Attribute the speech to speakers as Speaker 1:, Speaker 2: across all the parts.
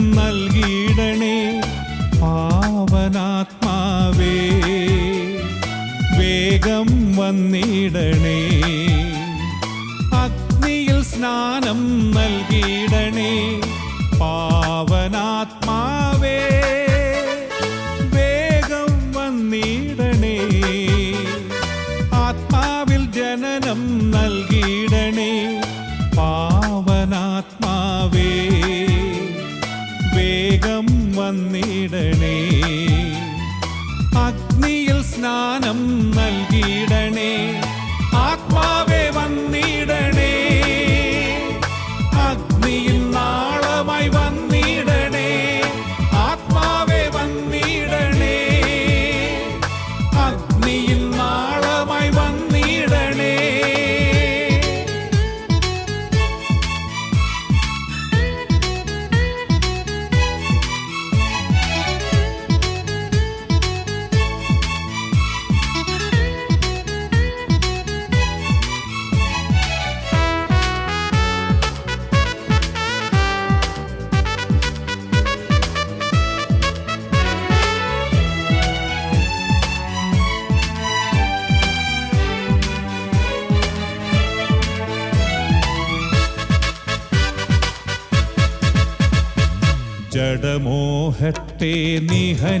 Speaker 1: നൽകിയിടണേ. പാവനാത്മാവേ വേഗം വന്നിടണേ. അഗ്നിയിൽ സ്നാനം നൽകിയിട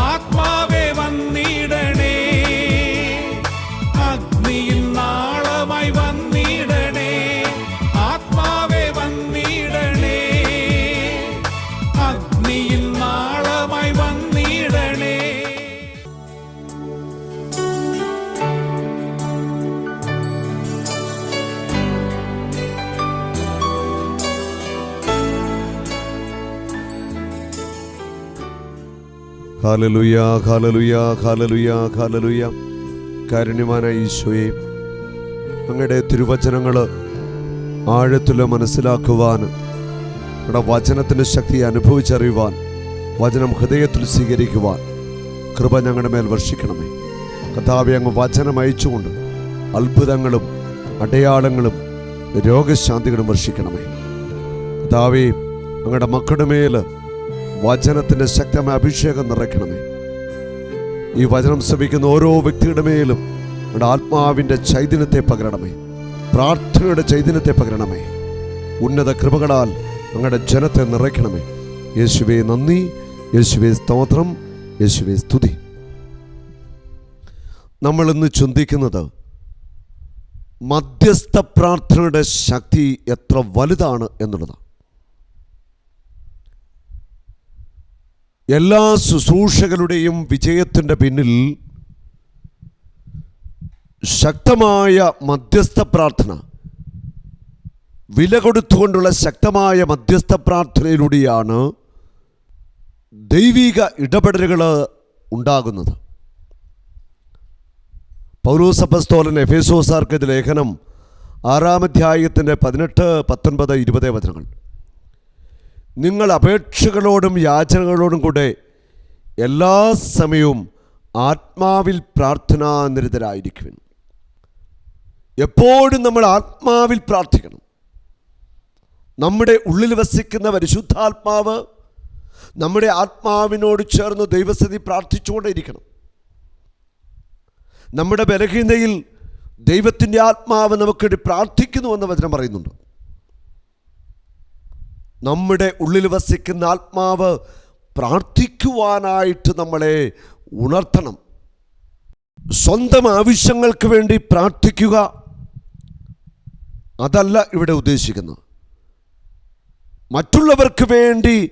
Speaker 1: ആത്മാവേ വന്നിടണേ
Speaker 2: ഹാലലുയ ഹാലലുയാ ഹാലലുയാ ഹാലലുയാ. കാരുണ്യമാന ഈശോയെ അങ്ങയുടെ തിരുവചനങ്ങൾ ആഴത്തിൽ മനസ്സിലാക്കുവാൻ അവിടെ വചനത്തിന്റെ ശക്തി അനുഭവിച്ചറിയുവാൻ വചനം ഹൃദയത്തിൽ സ്വീകരിക്കുവാൻ കൃപ ഞങ്ങളുടെ മേൽ വർഷിക്കണമേ. കഥാവെ അങ്ങ് വചനം അയച്ചുകൊണ്ട് അത്ഭുതങ്ങളും അടയാളങ്ങളും രോഗശാന്തികളും വർഷിക്കണമേ. കഥാവെ അങ്ങയുടെ മക്കളുടെ മേൽ വചനത്തിന്റെ ശക്തമായ അഭിഷേകം നിറയ്ക്കണമേ. ഈ വചനം ശ്രമിക്കുന്ന ഓരോ വ്യക്തിയുടെ മേലും നമ്മുടെ ആത്മാവിന്റെ ചൈതന്യത്തെ പകരണമേ. പ്രാർത്ഥനയുടെ ചൈതന്യത്തെ പകരണമേ. ഉന്നത കൃപകളാൽ ഞങ്ങളുടെ ജനത്തെ നിറയ്ക്കണമേ. യേശുവെ നന്ദി. യേശുവെ സ്തോത്രം. യേശുവെ സ്തുതി. നമ്മളിന്ന് ചിന്തിക്കുന്നത് മധ്യസ്ഥ പ്രാർത്ഥനയുടെ ശക്തി എത്ര വലുതാണ് എന്നുള്ളതാണ്. എല്ലാ ശുശ്രൂഷകളുടെയും വിജയത്തിന്റെ പിന്നിൽ ശക്തമായ മധ്യസ്ഥ പ്രാർത്ഥന വില കൊടുത്തുകൊണ്ടുള്ള ശക്തമായ മധ്യസ്ഥ പ്രാർത്ഥനയിലൂടെയാണ് ദൈവിക ഇടപെടലുകൾ ഉണ്ടാകുന്നത്. പൗരോസഭസ്തോലൻ എഫേസോസാർക്കെതിരെ ലേഖനം ആറാം അധ്യായത്തിന്റെ പതിനെട്ട് പത്തൊൻപത് ഇരുപത് വചനങ്ങൾ. നിങ്ങൾ അപേക്ഷകളോടും യാചനകളോടും കൂടെ എല്ലാ സമയവും ആത്മാവിൽ പ്രാർത്ഥനാ നിരതരായിരിക്കുവിൻ. എപ്പോഴും നമ്മൾ ആത്മാവിൽ പ്രാർത്ഥിക്കണം. നമ്മുടെ ഉള്ളിൽ വസിക്കുന്ന പരിശുദ്ധാത്മാവ് നമ്മുടെ ആത്മാവിനോട് ചേർന്ന് ദൈവസ്ഥിതി പ്രാർത്ഥിച്ചുകൊണ്ടേയിരിക്കണം. നമ്മുടെ ബലഹീനതയിൽ ദൈവത്തിന്റെ ആത്മാവ് നമുക്കിട്ട് പ്രാർത്ഥിക്കുന്നുവെന്ന് വചനം പറയുന്നുണ്ട്. നമ്മുടെ ഉള്ളിൽ വസിക്കുന്ന ആത്മാവ് പ്രാർത്ഥിക്കുവാനായിട്ട് നമ്മളെ ഉണർത്തണം. സ്വന്തം ആവശ്യങ്ങൾക്ക് വേണ്ടി പ്രാർത്ഥിക്കുക. അതല്ല ഇവിടെ ഉദ്ദേശിക്കുന്നത്. മറ്റുള്ളവർക്ക് വേണ്ടി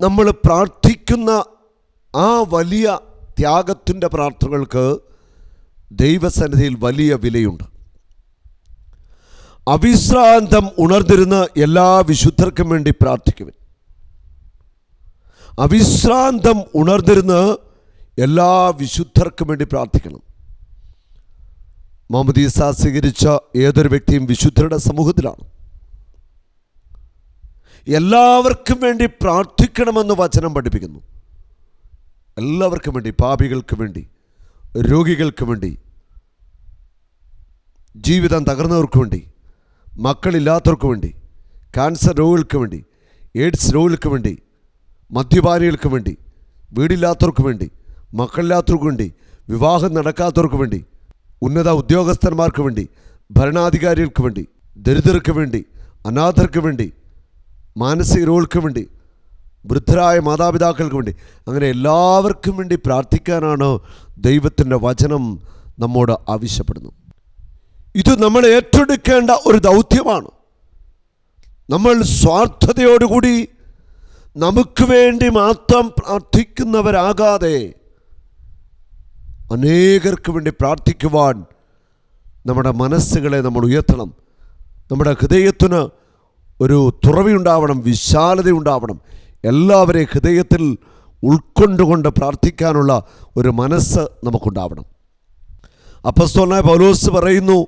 Speaker 2: നമ്മൾ പ്രാർത്ഥിക്കുന്ന ആ വലിയ ത്യാഗത്തിന്റെ പ്രാർത്ഥനകൾക്ക് ദൈവസന്നിധിയിൽ വലിയ വിലയുണ്ട്. അവിശ്രാന്തം ഉണർന്നിരുന്ന് എല്ലാ വിശുദ്ധർക്കും വേണ്ടി പ്രാർത്ഥിക്കുവിൻ. അവിശ്രാന്തം ഉണർന്നിരുന്ന് എല്ലാ വിശുദ്ധർക്കും വേണ്ടി പ്രാർത്ഥിക്കണം. മാമദീസ സ്വീകരിച്ച ഏതൊരു വ്യക്തിയും വിശുദ്ധരുടെ സമൂഹത്തിലാണ്. എല്ലാവർക്കും വേണ്ടി പ്രാർത്ഥിക്കണമെന്ന് വചനം പഠിപ്പിക്കുന്നു. എല്ലാവർക്കും വേണ്ടി പാപികൾക്ക് വേണ്ടി രോഗികൾക്ക് വേണ്ടി ജീവിതം തകർന്നവർക്ക് വേണ്ടി മക്കളില്ലാത്തവർക്ക് വേണ്ടി ക്യാൻസർ രോഗികൾക്ക് വേണ്ടി എയ്ഡ്സ് രോഗികൾക്ക് വേണ്ടി മദ്യപാനികൾക്ക് വേണ്ടി വീടില്ലാത്തവർക്ക് വേണ്ടി മക്കളില്ലാത്തവർക്ക് വേണ്ടി വിവാഹം നടക്കാത്തവർക്ക് വേണ്ടി ഉന്നത ഉദ്യോഗസ്ഥന്മാർക്ക് വേണ്ടി ഭരണാധികാരികൾക്ക് വേണ്ടി ദരിദ്രർക്ക് വേണ്ടി അനാഥർക്ക് വേണ്ടി മാനസിക രോഗികൾക്ക് വേണ്ടി വൃദ്ധരായ മാതാപിതാക്കൾക്ക് വേണ്ടി അങ്ങനെ എല്ലാവർക്കും വേണ്ടി പ്രാർത്ഥിക്കാനാണ് ദൈവത്തിന്റെ വചനം നമ്മോട് ആവശ്യപ്പെടുന്നത് ഇത് നമ്മൾ ഏറ്റെടുക്കേണ്ട ഒരു ദൗത്യമാണ്. നമ്മൾ സ്വാർത്ഥതയോടുകൂടി നമുക്ക് വേണ്ടി മാത്രം പ്രാർത്ഥിക്കുന്നവരാകാതെ അനേകർക്ക് വേണ്ടി പ്രാർത്ഥിക്കുവാൻ നമ്മുടെ മനസ്സുകളെ നമ്മൾ ഉയർത്തണം. നമ്മുടെ ഹൃദയത്തിന് ഒരു തുറവിയുണ്ടാവണം വിശാലതയുണ്ടാവണം എല്ലാവരെയും ഹൃദയത്തിൽ ഉൾക്കൊണ്ടുകൊണ്ട് പ്രാർത്ഥിക്കാനുള്ള ഒരു മനസ്സ് നമുക്കുണ്ടാവണം. അപ്പസ്തോലനായ പൗലോസ് പറയുന്നു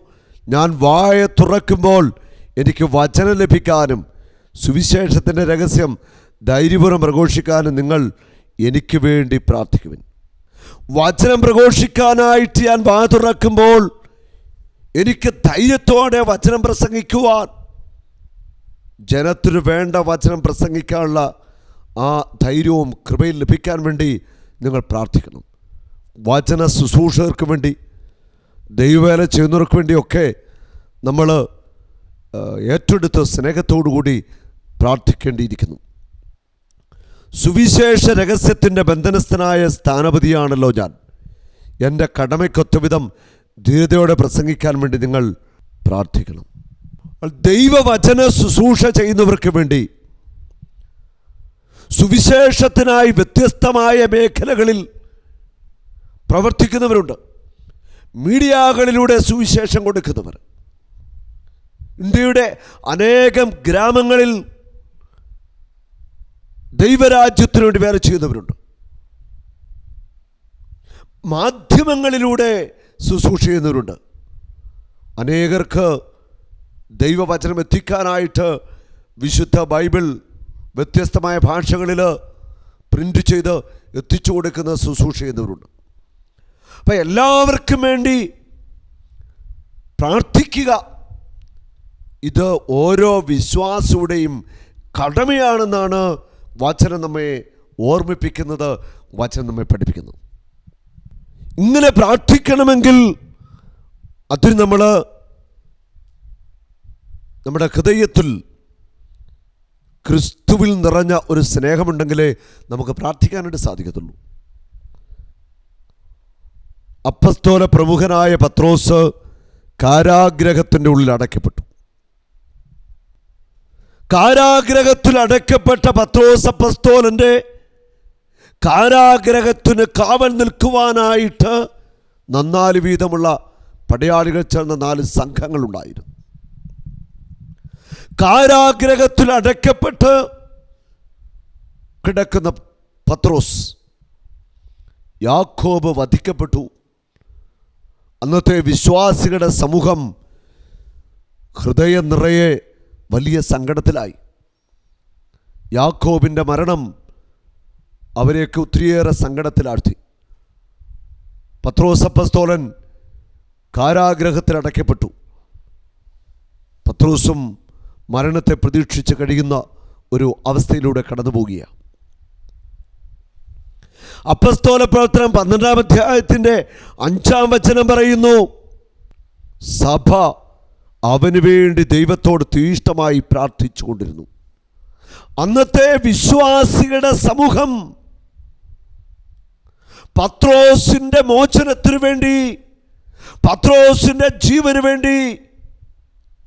Speaker 2: ഞാൻ വായ തുറക്കുമ്പോൾ എനിക്ക് വചനം ലഭിക്കാനും സുവിശേഷത്തിന്റെ രഹസ്യം ധൈര്യപൂർവം പ്രഘോഷിക്കാനും നിങ്ങൾ എനിക്ക് വേണ്ടി പ്രാർത്ഥിക്കുവിൻ. വചനം പ്രഘോഷിക്കാനായിട്ട് ഞാൻ വായ തുറക്കുമ്പോൾ എനിക്ക് ധൈര്യത്തോടെ വചനം പ്രസംഗിക്കുവാൻ ജനത്തിന് വേണ്ട വചനം പ്രസംഗിക്കാനുള്ള ആ ധൈര്യവും കൃപയിൽ ലഭിക്കാൻ വേണ്ടി നിങ്ങൾ പ്രാർത്ഥിക്കണം. വചന ശുശ്രൂഷകർക്ക് വേണ്ടി ദൈവവേല ചെയ്യുന്നവർക്ക് വേണ്ടിയൊക്കെ നമ്മൾ ഏറ്റെടുത്ത് സ്നേഹത്തോടുകൂടി പ്രാർത്ഥിക്കേണ്ടിയിരിക്കുന്നു. സുവിശേഷ രഹസ്യത്തിന്റെ ബന്ധനസ്ഥനായ സ്ഥാനപതിയാണല്ലോ ഞാൻ. എന്റെ കടമയ്ക്കൊത്തവിധം ധീരതയോടെ പ്രസംഗിക്കാൻ വേണ്ടി നിങ്ങൾ പ്രാർത്ഥിക്കണം. ദൈവവചന ശുശ്രൂഷ ചെയ്യുന്നവർക്ക് വേണ്ടി സുവിശേഷത്തിനായി വ്യത്യസ്തമായ മേഖലകളിൽ പ്രവർത്തിക്കുന്നവരുണ്ട്. മീഡിയകളിലൂടെ സുവിശേഷം കൊടുക്കുന്നവർ. ഇന്ത്യയുടെ അനേകം ഗ്രാമങ്ങളിൽ ദൈവരാജ്യത്തിനു വേണ്ടി വേറെ ചെയ്യുന്നവരുണ്ട്. മാധ്യമങ്ങളിലൂടെ ശുശ്രൂഷ ചെയ്യുന്നവരുണ്ട്. അനേകർക്ക് ദൈവവചനം എത്തിക്കാനായിട്ട് വിശുദ്ധ ബൈബിൾ വ്യത്യസ്തമായ ഭാഷകളിൽ പ്രിന്റ് ചെയ്ത് എത്തിച്ചു കൊടുക്കുന്ന ശുശ്രൂഷ ചെയ്യുന്നവരുണ്ട്. അപ്പം എല്ലാവർക്കും വേണ്ടി പ്രാർത്ഥിക്കുക. ഇത് ഓരോ വിശ്വാസിയുടെയും കടമയാണെന്നാണ് വചനം നമ്മെ ഓർമ്മിപ്പിക്കുന്നത് വചനം നമ്മെ പഠിപ്പിക്കുന്നു. ഇങ്ങനെ പ്രാർത്ഥിക്കണമെങ്കിൽ അതിന് നമ്മൾ നമ്മുടെ ഹൃദയത്തിൽ ക്രിസ്തുവിൽ നിറഞ്ഞ ഒരു സ്നേഹമുണ്ടെങ്കിലേ നമുക്ക് പ്രാർത്ഥിക്കാനായിട്ട് സാധിക്കത്തുള്ളൂ. അപ്പസ്തോല പ്രമുഖനായ പത്രോസ് കാരാഗ്രഹത്തിന്റെ ഉള്ളിൽ അടയ്ക്കപ്പെട്ടു. കാരാഗ്രഹത്തിൽ അടയ്ക്കപ്പെട്ട പത്രോസ് അപ്പസ്തോലന്റെ കാരാഗ്രഹത്തിന് കാവൽ നിൽക്കുവാനായിട്ട് നന്നാൽ വീതമുള്ള പടയാളികൾ ചേർന്ന നാല് സംഘങ്ങളുണ്ടായിരുന്നു. കാരാഗ്രഹത്തിൽ അടയ്ക്കപ്പെട്ട് കിടക്കുന്ന പത്രോസ് യാക്കോബ് വധിക്കപ്പെട്ടു. അന്നത്തെ വിശ്വാസികളുടെ സമൂഹം ഹൃദയം നിറയെ വലിയ സങ്കടത്തിലായി. യാക്കോബിന്റെ മരണം അവരെയൊക്കെ ഒത്തിരിയേറെ സങ്കടത്തിലാഴ്ത്തി. പത്രോസപ്പസ്തോലൻ കാരാഗ്രഹത്തിൽ അടയ്ക്കപ്പെട്ടു. പത്രോസും മരണത്തെ പ്രതീക്ഷിച്ച് കഴിയുന്ന ഒരു അവസ്ഥയിലൂടെ കടന്നു പോകുകയാണ് അപ്പസ്തോല പ്രവർത്തനം പന്ത്രണ്ടാം അധ്യായത്തിന്റെ അഞ്ചാം വചനം പറയുന്നു. സഭ അവന് വേണ്ടി ദൈവത്തോട് തീഷ്ടമായി പ്രാർത്ഥിച്ചു കൊണ്ടിരുന്നു അന്നത്തെ വിശ്വാസികളുടെ സമൂഹം പത്രോസിന്റെ മോചനത്തിനു വേണ്ടി പത്രോസിന്റെ ജീവന് വേണ്ടി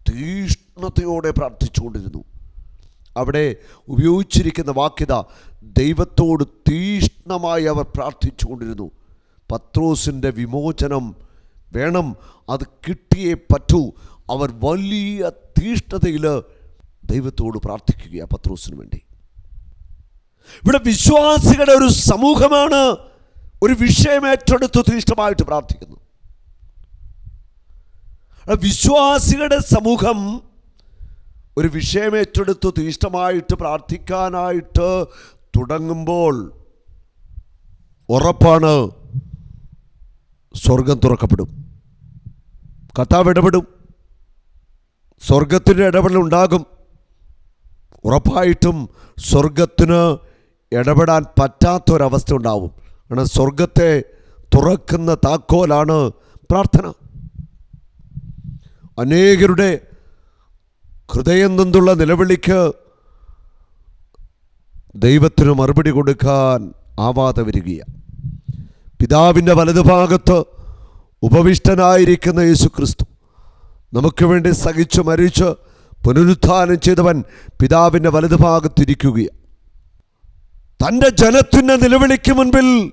Speaker 2: തീഷ്ണതയോടെ പ്രാർത്ഥിച്ചുകൊണ്ടിരുന്നു. അവിടെ ഉപയോഗിച്ചിരിക്കുന്ന വാക്യത ദൈവത്തോട് തീഷ്ണമായി അവർ പ്രാർത്ഥിച്ചു കൊണ്ടിരുന്നു പത്രോസിന്റെ വിമോചനം വേണം അത് കിട്ടിയേ പറ്റൂ. അവർ വലിയ തീഷ്ണതയിൽ ദൈവത്തോട് പ്രാർത്ഥിക്കുകയാണ് പത്രോസിന് വേണ്ടി. ഇവിടെ വിശ്വാസികളുടെ ഒരു സമൂഹമാണ് ഒരു വിഷയം ഏറ്റെടുത്ത് തീഷ്ണമായിട്ട് പ്രാർത്ഥിക്കുന്നു. വിശ്വാസികളുടെ സമൂഹം ഒരു വിഷയം ഏറ്റെടുത്ത് തീഷ്ടമായിട്ട് പ്രാർത്ഥിക്കാനായിട്ട് തുടങ്ങുമ്പോൾ ഉറപ്പാണ് സ്വർഗം തുറക്കപ്പെടും. കർത്താവ് ഇടപെടും. സ്വർഗത്തിന്റെ ഇടപെടൽ ഉണ്ടാകും. ഉറപ്പായിട്ടും സ്വർഗത്തിന് ഇടപെടാൻ പറ്റാത്തൊരവസ്ഥ ഉണ്ടാവും. കാരണം സ്വർഗത്തെ തുറക്കുന്ന താക്കോലാണ് പ്രാർത്ഥന. അനേകരുടെ ഹൃദയം നിന്നുള്ള നിലവിളിക്ക് ദൈവത്തിന് മറുപടി കൊടുക്കാൻ ആവാതെ വരികയാണ്. പിതാവിന്റെ വലതുഭാഗത്ത് ഉപവിഷ്ടനായിരിക്കുന്ന യേശു ക്രിസ്തു നമുക്ക് വേണ്ടി സഹിച്ചു മരിച്ച് പുനരുത്ഥാനം ചെയ്തവൻ പിതാവിന്റെ വലതുഭാഗത്തിരിക്കുകയാണ്. തന്റെ ജനത്തിന്റെ നിലവിളിക്ക് മുൻപിൽ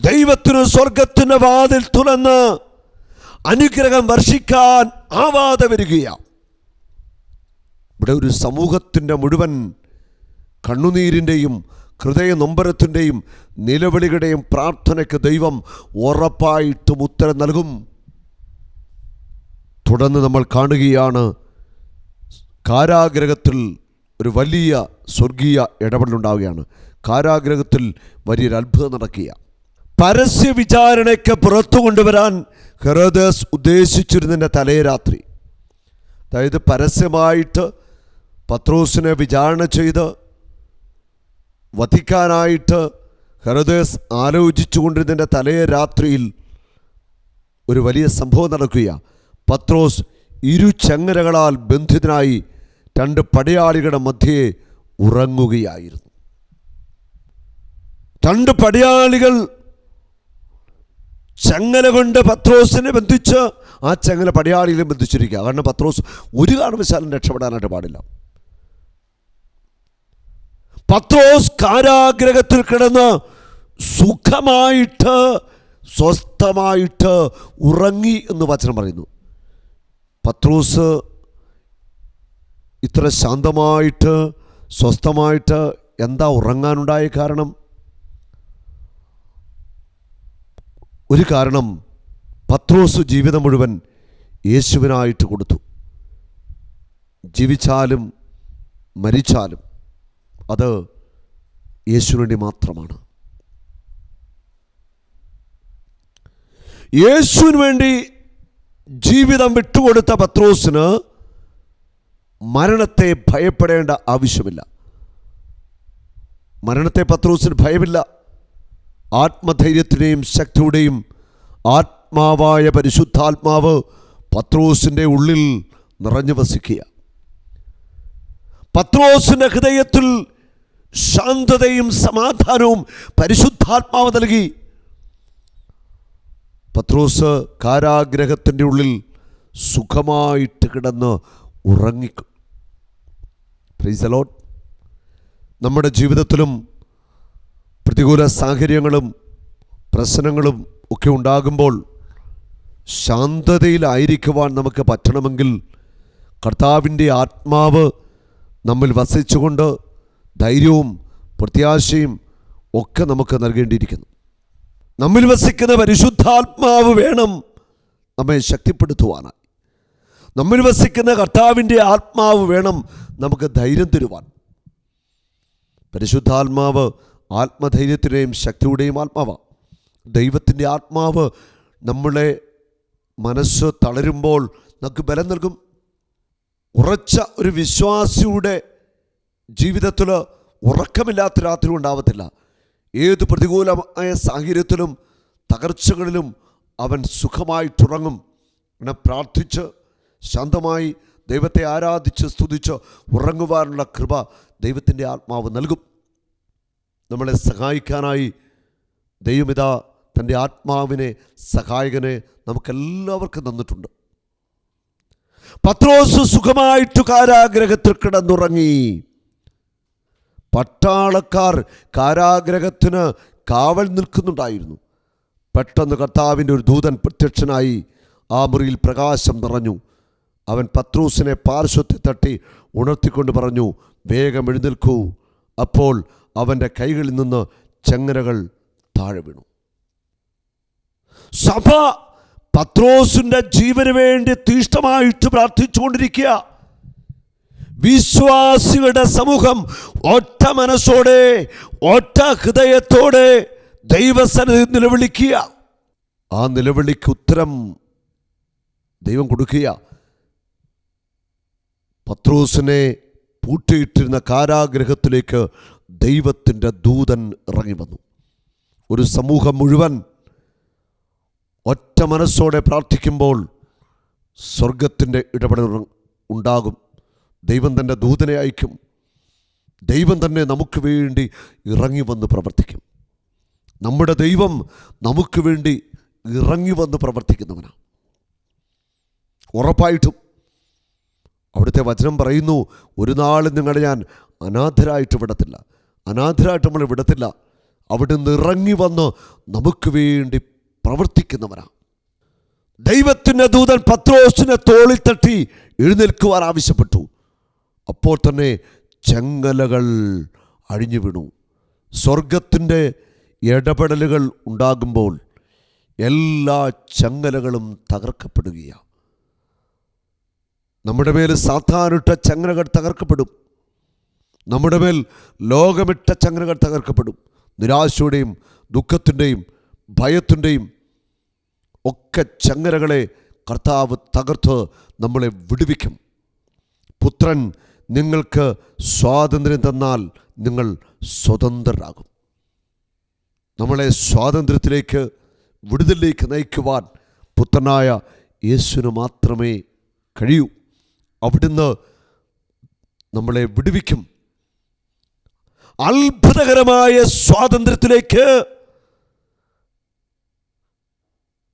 Speaker 2: ദൈവത്തിന് സ്വർഗത്തിന്റെ വാതിൽ തുറന്ന് അനുഗ്രഹം വർഷിക്കാൻ ആവാതെ വരികയാണ്. ഇവിടെ ഒരു സമൂഹത്തിന്റെ മുഴുവൻ കണ്ണുനീരിന്റെയും ഹൃദയ നൊമ്പരത്തിന്റെയും നിലവിളികളുടെയും പ്രാർത്ഥനയ്ക്ക് ദൈവം ഉറപ്പായിട്ടും ഉത്തരം നൽകും. തുടർന്ന് നമ്മൾ കാണുകയാണ് കാരാഗ്രഹത്തിൽ ഒരു വലിയ സ്വർഗീയ ഇടപെടലുണ്ടാവുകയാണ്. കാരാഗ്രഹത്തിൽ വലിയൊരു അത്ഭുതം നടക്കുക പരസ്യ വിചാരണയ്ക്ക് പുറത്തു കൊണ്ടുവരാൻ ഹെറോദേസ് ഉദ്ദേശിച്ചിരുന്നതിന്റെ തലേ രാത്രി. അതായത് പരസ്യമായിട്ട് പത്രോസിനെ വിചാരണ ചെയ്ത് വധിക്കാനായിട്ട് ഹെറോദേസ് ആലോചിച്ചു കൊണ്ടിരുന്നതിന്റെ തലേ രാത്രിയിൽ ഒരു വലിയ സംഭവം നടക്കുകയാണ്. പത്രോസ് ഇരു ചങ്ങരകളാൽ ബന്ധിതനായി രണ്ട് പടയാളികളുടെ മധ്യേ ഉറങ്ങുകയായിരുന്നു. രണ്ട് പടയാളികൾ ചങ്ങല കൊണ്ട് പത്രോസിനെ ബന്ധിച്ച് ആ ചങ്ങല പടയാളിയിലും ബന്ധിച്ചിരിക്കുക. കാരണം പത്രോസ് ഒരു കാരണവശാലും രക്ഷപ്പെടാനായിട്ട് പാടില്ല. പത്രോസ് കാരാഗ്രഹത്തിൽ കിടന്ന് സുഖമായിട്ട് സ്വസ്ഥമായിട്ട് ഉറങ്ങി എന്ന് വചനം പറയുന്നു. പത്രോസ് ഇത്ര ശാന്തമായിട്ട് സ്വസ്ഥമായിട്ട് എന്താ ഉറങ്ങാനുണ്ടായ കാരണം? ഒരു കാരണം പത്രോസ് ജീവിതം മുഴുവൻ യേശുവിനായിട്ട് കൊടുത്തു. ജീവിച്ചാലും മരിച്ചാലും അത് യേശുവിനുവേണ്ടി മാത്രമാണ്. യേശുവിന് വേണ്ടി ജീവിതം വിട്ടുകൊടുത്ത പത്രോസിന് മരണത്തെ ഭയപ്പെടേണ്ട ആവശ്യമില്ല. മരണത്തെ പത്രോസിന് ഭയമില്ല. ആത്മധൈര്യത്തിന്റെയും ശക്തിയുടെയും ആത്മാവായ പരിശുദ്ധാത്മാവ് പത്രോസിന്റെ ഉള്ളിൽ നിറഞ്ഞു വസിക്കുക. പത്രോസിന്റെ ഹൃദയത്തിൽ ശാന്തതയും സമാധാനവും പരിശുദ്ധാത്മാവ് നൽകി. പത്രോസ് കാരാഗ്രഹത്തിന്റെ ഉള്ളിൽ സുഖമായിട്ട് കിടന്ന് ഉറങ്ങിക്കും. പ്രീസലോട്ട് നമ്മുടെ ജീവിതത്തിലും പ്രതികൂല സാഹചര്യങ്ങളും പ്രശ്നങ്ങളും ഒക്കെ ഉണ്ടാകുമ്പോൾ ശാന്തതയിലായിരിക്കുവാൻ നമുക്ക് പറ്റണമെങ്കിൽ കർത്താവിന്റെ ആത്മാവ് നമ്മിൽ വസിച്ചുകൊണ്ട് ധൈര്യവും പ്രത്യാശയും ഒക്കെ നമുക്ക് നൽകേണ്ടിയിരിക്കുന്നു. നമ്മിൽ വസിക്കുന്ന പരിശുദ്ധാത്മാവ് വേണം നമ്മെ ശക്തിപ്പെടുത്തുവാനായി. നമ്മിൽ വസിക്കുന്ന കർത്താവിന്റെ ആത്മാവ് വേണം നമുക്ക് ധൈര്യം തരുവാൻ. പരിശുദ്ധാത്മാവ് ആത്മധൈര്യത്തിന്റെയും ശക്തിയുടെയും ആത്മാവാണ് ദൈവത്തിന്റെ ആത്മാവ് നമ്മളെ മനസ്സ് തളരുമ്പോൾ നമുക്ക് ബലം നൽകും. ഉറച്ച ഒരു വിശ്വാസിയുടെ ജീവിതത്തിൽ ഉറക്കമില്ലാത്ത രാത്രി ഉണ്ടാവത്തില്ല. ഏത് പ്രതികൂലമായ സാഹചര്യത്തിലും തകർച്ചകളിലും അവൻ സുഖമായിട്ടുറങ്ങും അങ്ങനെ പ്രാർത്ഥിച്ച് ശാന്തമായി ദൈവത്തെ ആരാധിച്ച് സ്തുതിച്ച് ഉറങ്ങുവാനുള്ള കൃപ ദൈവത്തിന്റെ ആത്മാവ് നൽകും. നമ്മളെ സഹായിക്കാനായി ദൈവമിതാ തന്റെ ആത്മാവിനെ സഹായകനെ നമുക്കെല്ലാവർക്കും തന്നിട്ടുണ്ട്. പത്രോസ് സുഖമായിട്ട് കാരാഗ്രഹത്തിൽ കിടന്നുറങ്ങി. പട്ടാളക്കാർ കാരാഗ്രഹത്തിന് കാവൽ നിൽക്കുന്നുണ്ടായിരുന്നു. പെട്ടെന്ന് കർത്താവിന്റെ ഒരു ദൂതൻ പ്രത്യക്ഷനായി ആ മുറിയിൽ പ്രകാശം നിറഞ്ഞു. അവൻ പത്രോസിനെ പാർശ്വത്തെ തട്ടി ഉണർത്തിക്കൊണ്ട് പറഞ്ഞു വേഗം എഴുന്നേൽക്കൂ. അപ്പോൾ അവന്റെ കൈകളിൽ നിന്ന് ചങ്ങലകൾ താഴെ വീണു. സഭ പത്രോസിന്റെ ജീവന് വേണ്ടി തീഷ്ണമായിട്ട് പ്രാർത്ഥിച്ചുകൊണ്ടിരിക്കുക. വിശ്വാസികളുടെ സമൂഹം ഒറ്റ മനസ്സോടെ ഒറ്റ ഹൃദയത്തോടെ ദൈവസന്നിധി നിലവിളിക്കുക. ആ നിലവിളിക്ക് ഉത്തരം ദൈവം കൊടുക്കുക. പത്രോസിനെ പൂട്ടിയിട്ടിരുന്ന കാരാഗ്രഹത്തിലേക്ക് ദൈവത്തിന്റെ ദൂതൻ ഇറങ്ങി വന്നു. ഒരു സമൂഹം മുഴുവൻ ഒറ്റ മനസ്സോടെ പ്രാർത്ഥിക്കുമ്പോൾ സ്വർഗത്തിന്റെ ഇടപെടൽ ഉണ്ടാകും. ദൈവം തന്റെ ദൂതനെ അയക്കും. ദൈവം തന്നെ നമുക്ക് വേണ്ടി ഇറങ്ങി വന്ന് പ്രവർത്തിക്കും. നമ്മുടെ ദൈവം നമുക്ക് വേണ്ടി ഇറങ്ങി വന്ന് പ്രവർത്തിക്കുന്നവനാണ് ഉറപ്പായിട്ടും അവിടുത്തെ വചനം പറയുന്നു ഒരു നാളും നിങ്ങളെ ഞാൻ അനാഥരായിട്ട് വിടത്തില്ല. അനാഥരായിട്ട് നമ്മൾ വിടത്തില്ല. അവിടുന്ന് ഇറങ്ങി വന്ന് നമുക്ക് വേണ്ടി പ്രവർത്തിക്കുന്നവനാണ് ദൈവത്തിന്റെ ദൂതൻ പത്രോസിനെ തോളിൽ തട്ടി എഴുന്നേൽക്കുവാൻ ആവശ്യപ്പെട്ടു. അപ്പോൾ തന്നെ ചെങ്ങലകൾ അഴിഞ്ഞു വീണു. സ്വർഗത്തിന്റെ ഇടപെടലുകൾ ഉണ്ടാകുമ്പോൾ എല്ലാ ചങ്ങലകളും തകർക്കപ്പെടുകയാണ് നമ്മുടെ മേൽ സാധാരണ ചങ്ങലകൾ തകർക്കപ്പെടും. നമ്മുടെ മേൽ ലോകമിട്ട ചങ്ങലകൾ തകർക്കപ്പെടും. നിരാശയുടെയും ദുഃഖത്തിന്റെയും ഭയത്തിന്റെയും ഒക്കെ ചങ്ങലകളെ കർത്താവ് തകർത്ത് നമ്മളെ വിടുവിക്കും. പുത്രൻ നിങ്ങൾക്ക് സ്വാതന്ത്ര്യം തന്നാൽ നിങ്ങൾ സ്വതന്ത്രരാകും. നമ്മളെ സ്വാതന്ത്ര്യത്തിലേക്ക് വിടുതലിലേക്ക് നയിക്കുവാൻ പുത്രനായ യേശുവിന് മാത്രമേ കഴിയൂ. അവിടുന്ന് നമ്മളെ വിടുവിക്കും. അത്ഭുതകരമായ സ്വാതന്ത്ര്യത്തിലേക്ക്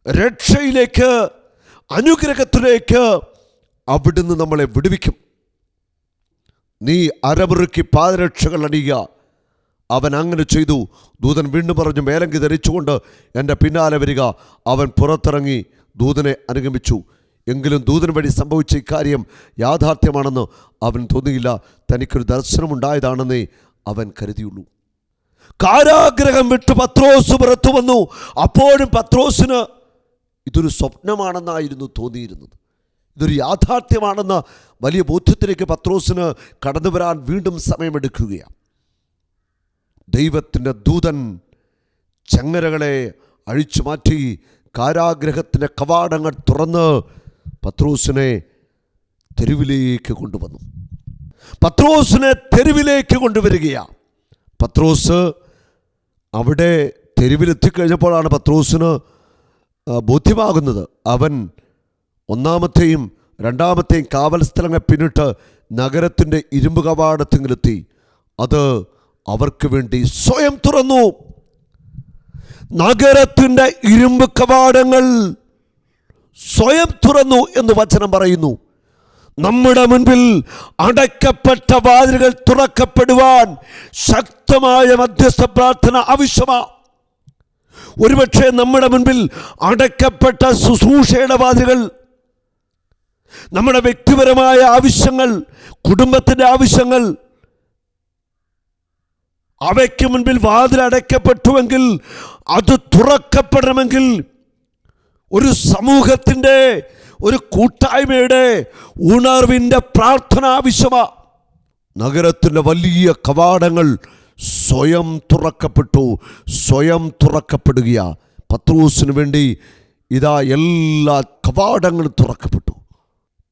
Speaker 2: രക്ഷയിലേക്ക് അനുഗ്രഹത്തിലേക്ക് അവിടുന്ന് നമ്മളെ വിടുവിക്കും. നീ അരമുറുക്കി പാദരക്ഷകൾ അണിയുക. അവൻ അങ്ങനെ ചെയ്തു. ദൂതൻ വീണ്ടും പറഞ്ഞു മേലങ്കി ധരിച്ചുകൊണ്ട് എന്റെ പിന്നാലെ വരിക. അവൻ പുറത്തിറങ്ങി ദൂതനെ അനുഗമിച്ചു. എങ്കിലും ദൂതൻ വഴി സംഭവിച്ച ഇക്കാര്യം യാഥാർത്ഥ്യമാണെന്ന് അവൻ തോന്നിയില്ല. തനിക്കൊരു ദർശനമുണ്ടായതാണെന്നേ അവൻ കരുതിയുള്ളൂ. കാരാഗ്രഹം വിട്ട് പത്രോസ് പുറത്തു വന്നു. അപ്പോഴും പത്രോസിന് ഇതൊരു സ്വപ്നമാണെന്നായിരുന്നു തോന്നിയിരുന്നത്. ഇതൊരു യാഥാർത്ഥ്യമാണെന്ന വലിയ ബോധ്യത്തിലേക്ക് പത്രോസിന് കടന്നു വരാൻ വീണ്ടും സമയമെടുക്കുകയാണ്. ദൈവത്തിന്റെ ദൂതൻ ചങ്ങരകളെ അഴിച്ചു മാറ്റി കാരാഗ്രഹത്തിന്റെ കവാടങ്ങൾ തുറന്ന് പത്രോസിനെ തെരുവിലേക്ക് കൊണ്ടുവന്നു. പത്രോസിനെ തെരുവിലേക്ക് കൊണ്ടുവരികയാണ്. പത്രോസ് അവിടെ തെരുവിലെത്തിക്കഴിഞ്ഞപ്പോഴാണ് പത്രോസിന് ബോധ്യമാകുന്നത്. അവൻ ഒന്നാമത്തെയും രണ്ടാമത്തെയും കാവൽ സ്ഥലങ്ങളെ പിന്നിട്ട് നഗരത്തിന്റെ ഇരുമ്പ് കവാടത്തിലെത്തി അത് അവർക്ക് വേണ്ടി സ്വയം തുറന്നു. നഗരത്തിന്റെ ഇരുമ്പ് കവാടങ്ങൾ സ്വയം തുറന്നു എന്ന് വചനം പറയുന്നു. നമ്മുടെ മുൻപിൽ അടക്കപ്പെട്ട വാതിലുകൾ തുറക്കപ്പെടുവാൻ ശക്തമായ മധ്യസ്ഥ പ്രാർത്ഥന ആവശ്യമാണ് ഒരുപക്ഷെ നമ്മുടെ മുൻപിൽ അടക്കപ്പെട്ട ശുശ്രൂഷയുടെ വാതിലുകൾ നമ്മുടെ വ്യക്തിപരമായ ആവശ്യങ്ങൾ കുടുംബത്തിന്റെ ആവശ്യങ്ങൾ അവയ്ക്ക് മുൻപിൽ വാതിൽ അടയ്ക്കപ്പെട്ടുവെങ്കിൽ അത് തുറക്കപ്പെടണമെങ്കിൽ ഒരു സമൂഹത്തിന്റെ ഒരു കൂട്ടായ്മയുടെ ഉണർവിന്റെ പ്രാർത്ഥന ആവശ്യമാണ് നഗരത്തിന്റെ വലിയ കവാടങ്ങൾ സ്വയം തുറക്കപ്പെട്ടു സ്വയം തുറക്കപ്പെടുക പത്രൂസിന് വേണ്ടി ഇതാ എല്ലാ കവാടങ്ങളും തുറക്കപ്പെട്ടു.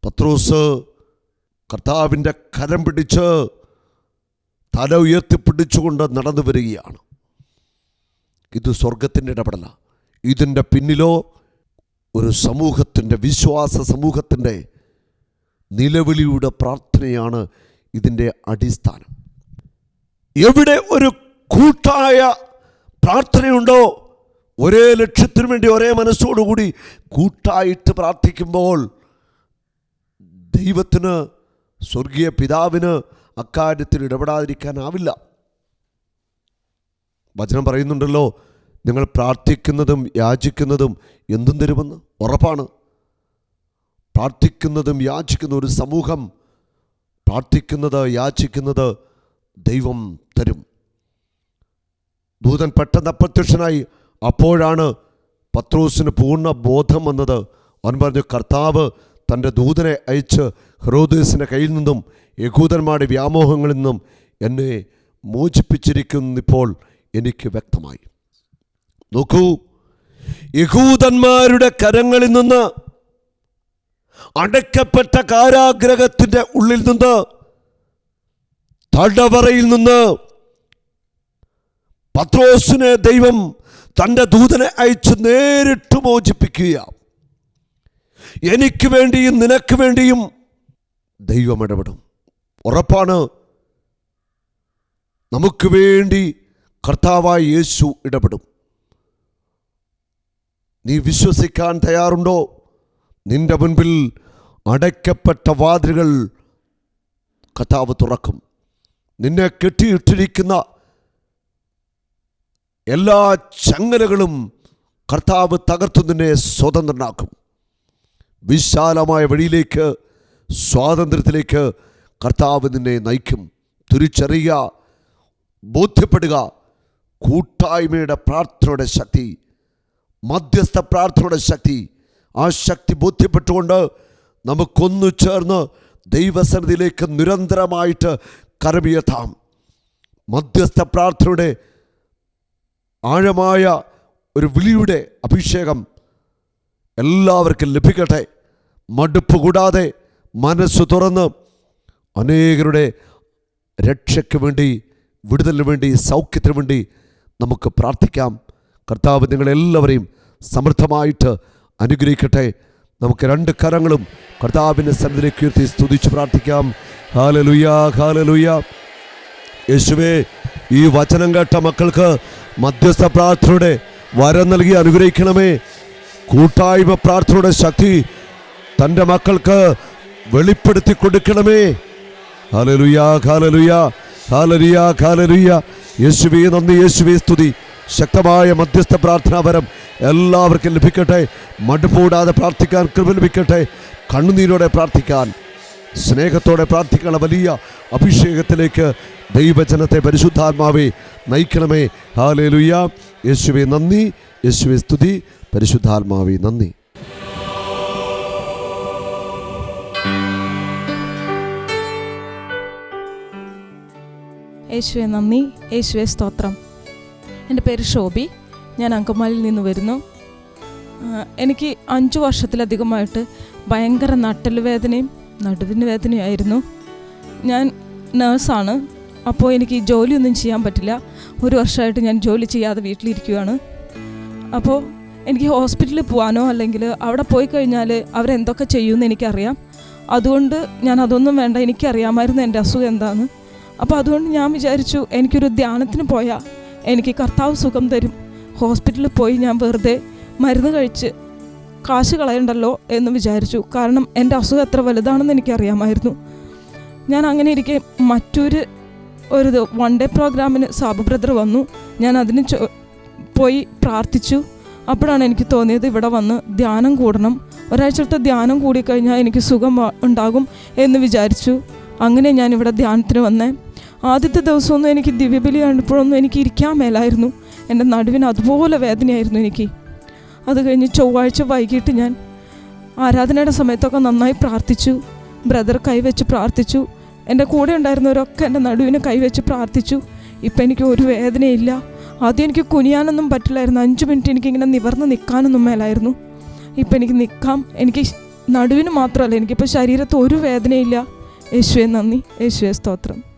Speaker 2: പത്രൂസ് കർത്താവിന്റെ കരം പിടിച്ച് തല ഉയർത്തിപ്പിടിച്ചുകൊണ്ട് നടന്നു വരികയാണ് ഇത് സ്വർഗത്തിന്റെ ഇടപെടല. ഇതിന്റെ പിന്നിലോ ഒരു സമൂഹത്തിന്റെ വിശ്വാസ സമൂഹത്തിന്റെ നിലവിളിയുടെ പ്രാർത്ഥനയാണ് ഇതിന്റെ അടിസ്ഥാനം. എവിടെ ഒരു കൂട്ടായ പ്രാർത്ഥനയുണ്ടോ ഒരേ ലക്ഷ്യത്തിനു വേണ്ടി ഒരേ മനസ്സോടുകൂടി കൂട്ടായിട്ട് പ്രാർത്ഥിക്കുമ്പോൾ ദൈവത്തിന് സ്വർഗീയ പിതാവിന് അക്കാര്യത്തിൽ ഇടപെടാതിരിക്കാനാവില്ല. വചനം പറയുന്നുണ്ടല്ലോ നിങ്ങൾ പ്രാർത്ഥിക്കുന്നതും യാചിക്കുന്നതും എന്തും തരുമെന്ന് ഉറപ്പാണ്. പ്രാർത്ഥിക്കുന്നതും യാചിക്കുന്ന ഒരു സമൂഹം പ്രാർത്ഥിക്കുന്നത് യാചിക്കുന്നത് ദൈവം തരും. ദൂതൻ പെട്ടെന്ന് അപ്രത്യക്ഷനായി. അപ്പോഴാണ് പത്രോസിന് പൂർണ ബോധം വന്നത്. അവൻ പറഞ്ഞു കർത്താവ് തന്റെ ദൂതനെ അയച്ച് ഹ്രോദേസിന്റെ കയ്യിൽ നിന്നും യഹൂദന്മാരുടെ വ്യാമോഹങ്ങളിൽ നിന്നും എന്നെ മോചിപ്പിച്ചിരിക്കുന്നിപ്പോൾ എനിക്ക് വ്യക്തമായി. നോക്കൂ. യഹൂദന്മാരുടെ കരങ്ങളിൽ നിന്ന് അടയ്ക്കപ്പെട്ട കാരാഗ്രഹത്തിന്റെ ഉള്ളിൽ നിന്ന് തടവറയിൽ നിന്ന് പത്രോസിനെ ദൈവം തന്റെ ദൂതനെ അയച്ച് നേരിട്ട് മോചിപ്പിക്കുക എനിക്ക് വേണ്ടിയും നിനക്ക് വേണ്ടിയും ദൈവം ഇടപെടും. ഉറപ്പാണ്. നമുക്ക് വേണ്ടി കർത്താവായ യേശു ഇടപെടും. നീ വിശ്വസിക്കാൻ തയ്യാറുണ്ടോ? നിന്റെ മുൻപിൽ അടയ്ക്കപ്പെട്ട വാതിലുകൾ കഥാവ് തുറക്കും. നിന്നെ കെട്ടിയിട്ടിരിക്കുന്ന എല്ലാ ചങ്ങലകളും കർത്താവ് തകർത്തു നിന്നെ സ്വതന്ത്രനാക്കും. വിശാലമായ വഴിയിലേക്ക് സ്വാതന്ത്ര്യത്തിലേക്ക് കർത്താവ് നിന്നെ നയിക്കും. തിരിച്ചറിയുക ബോധ്യപ്പെടുക കൂട്ടായ്മയുടെ പ്രാർത്ഥനയുടെ ശക്തി മധ്യസ്ഥ പ്രാർത്ഥനയുടെ ശക്തി. ആ ശക്തി ബോധ്യപ്പെട്ടുകൊണ്ട് നമുക്കൊന്നു ചേർന്ന് ദൈവസന്നിധിയിലേക്ക് നിരന്തരമായിട്ട് കരമിയെത്താം മധ്യസ്ഥ പ്രാർത്ഥനയുടെ ആഴമായ ഒരു വിളിയുടെ അഭിഷേകം എല്ലാവർക്കും ലഭിക്കട്ടെ. മടുപ്പ് കൂടാതെ മനസ്സ് തുറന്ന് അനേകരുടെ രക്ഷയ്ക്ക് വേണ്ടി വിടുതലിന് വേണ്ടി സൗഖ്യത്തിന് വേണ്ടി നമുക്ക് പ്രാർത്ഥിക്കാം. കർത്താവ് നിങ്ങളെല്ലാവരെയും സമൃദ്ധമായിട്ട് അനുഗ്രഹിക്കട്ടെ. നമുക്ക് രണ്ട് കരങ്ങളും കർത്താവിന്റെ സന്നിധിയിലേക്ക് ഉയർത്തി സ്തുതിച്ച് പ്രാർത്ഥിക്കാം. ഹാലലുയ ഹാലലുയ യേശുവേ ഈ വചനം കേട്ട മക്കൾക്ക് മധ്യസ്ഥ പ്രാർത്ഥനയുടെ വരം നൽകി അനുഗ്രഹിക്കണമേ. കൂട്ടായ്മ പ്രാർത്ഥനയുടെ ശക്തി തന്റെ മക്കൾക്ക് വെളിപ്പെടുത്തി കൊടുക്കണമേ. ഹാലലുയ ഹാലലുയ ഹാലലുയ ഹാലലുയ യേശുവേ നന്ദി യേശുവി സ്തുതി. ശക്തമായ മധ്യസ്ഥ പ്രാർത്ഥനാപരം എല്ലാവർക്കും ലഭിക്കട്ടെ. മടുപ്പൂടാതെ പ്രാർത്ഥിക്കാൻ കൃപ ലഭിക്കട്ടെ. കണ്ണുനീരോടെ പ്രാർത്ഥിക്കാൻ സ്നേഹത്തോടെ പ്രാർത്ഥിക്കാനുള്ള വലിയ അഭിഷേകത്തിലേക്ക് ദൈവജനത്തെ പരിശുദ്ധാത്മാവെ നയിക്കണമേ. ഹാലേലുയ്യ യേശുവെ നന്ദി യേശുവെ സ്തുതി. പരിശുദ്ധാത്മാവെ നന്ദി.
Speaker 3: യേശുവെ നന്ദി. യേശുവെ സ്തോത്രം. എന്റെ പേര് ഷോബി. ഞാൻ അങ്കമാലിയിൽ നിന്ന് വരുന്നു. എനിക്ക് അഞ്ച് വർഷത്തിലധികമായിട്ട് ഭയങ്കര നട്ടൽ വേദനയും നടുവിന് വേദനയായിരുന്നു ഞാൻ നേഴ്സാണ്. അപ്പോൾ എനിക്ക് ജോലിയൊന്നും ചെയ്യാൻ പറ്റില്ല. ഒരു വർഷമായിട്ട് ഞാൻ ജോലി ചെയ്യാതെ വീട്ടിലിരിക്കുകയാണ് അപ്പോൾ എനിക്ക് ഹോസ്പിറ്റലിൽ പോകാനോ അല്ലെങ്കിൽ അവിടെ പോയി കഴിഞ്ഞാൽ അവരെന്തൊക്കെ ചെയ്യുമെന്ന് എനിക്കറിയാം. അതുകൊണ്ട് ഞാൻ അതൊന്നും വേണ്ട. എനിക്കറിയാമായിരുന്നു എന്റെ അസുഖം എന്താണെന്ന് അപ്പോൾ അതുകൊണ്ട് ഞാൻ വിചാരിച്ചു എനിക്കൊരു ധ്യാനത്തിന് പോയാൽ എനിക്ക് കർത്താവ് സുഖം തരും. ഹോസ്പിറ്റലിൽ പോയി ഞാൻ വെറുതെ മരുന്ന് കഴിച്ച് കാശ് കളയണ്ടല്ലോ എന്ന് വിചാരിച്ചു. കാരണം എന്റെ അസുഖം എത്ര വലുതാണെന്ന് എനിക്കറിയാമായിരുന്നു. ഞാൻ അങ്ങനെ ഇരിക്കെ മറ്റൊരു ഒരു വൺ ഡേ പ്രോഗ്രാമിന് സാബു ബ്രദർ വന്നു. ഞാൻ അതിന് പോയി പ്രാർത്ഥിച്ചു. അപ്പോഴാണ് എനിക്ക് തോന്നിയത് ഇവിടെ വന്ന് ധ്യാനം കൂടണം. ഒരാഴ്ചത്തെ ധ്യാനം കൂടിക്കഴിഞ്ഞാൽ എനിക്ക് സുഖം ഉണ്ടാകും എന്ന് വിചാരിച്ചു. അങ്ങനെ ഞാൻ ഇവിടെ ധ്യാനത്തിന് വന്നേ. ആദ്യത്തെ ദിവസമൊന്നും എനിക്ക് ദിവ്യബലി കണ്ടപ്പോഴൊന്നും എനിക്ക് ഇരിക്കാൻ മേലായിരുന്നു. എന്റെ നടുവിന് അതുപോലെ വേദനയായിരുന്നു എനിക്ക്. അത് കഴിഞ്ഞ് ചൊവ്വാഴ്ച വൈകിട്ട് ഞാൻ ആരാധനയുടെ സമയത്തൊക്കെ നന്നായി പ്രാർത്ഥിച്ചു. ബ്രദർ കൈവച്ച് പ്രാർത്ഥിച്ചു. എന്റെ കൂടെ ഉണ്ടായിരുന്നവരൊക്കെ എന്റെ നടുവിന് കൈവച്ച് പ്രാർത്ഥിച്ചു. ഇപ്പം എനിക്ക് ഒരു വേദനയില്ല. ആദ്യം എനിക്ക് കുനിയാനൊന്നും പറ്റില്ലായിരുന്നു. അഞ്ച് മിനിറ്റ് എനിക്കിങ്ങനെ നിവർന്ന് നിൽക്കാനൊന്നും മേലായിരുന്നു. ഇപ്പം എനിക്ക് നിൽക്കാം. എനിക്ക് നടുവിന് മാത്രമല്ല എനിക്കിപ്പോൾ ശരീരത്ത് ഒരു വേദനയില്ല. യേശുവെ നന്ദി. യേശുവെ സ്തോത്രം.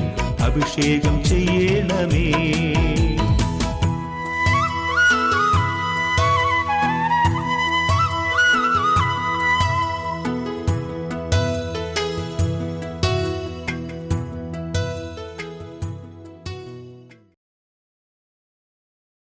Speaker 4: അഭിഷേകം ചെയ്യണമേ.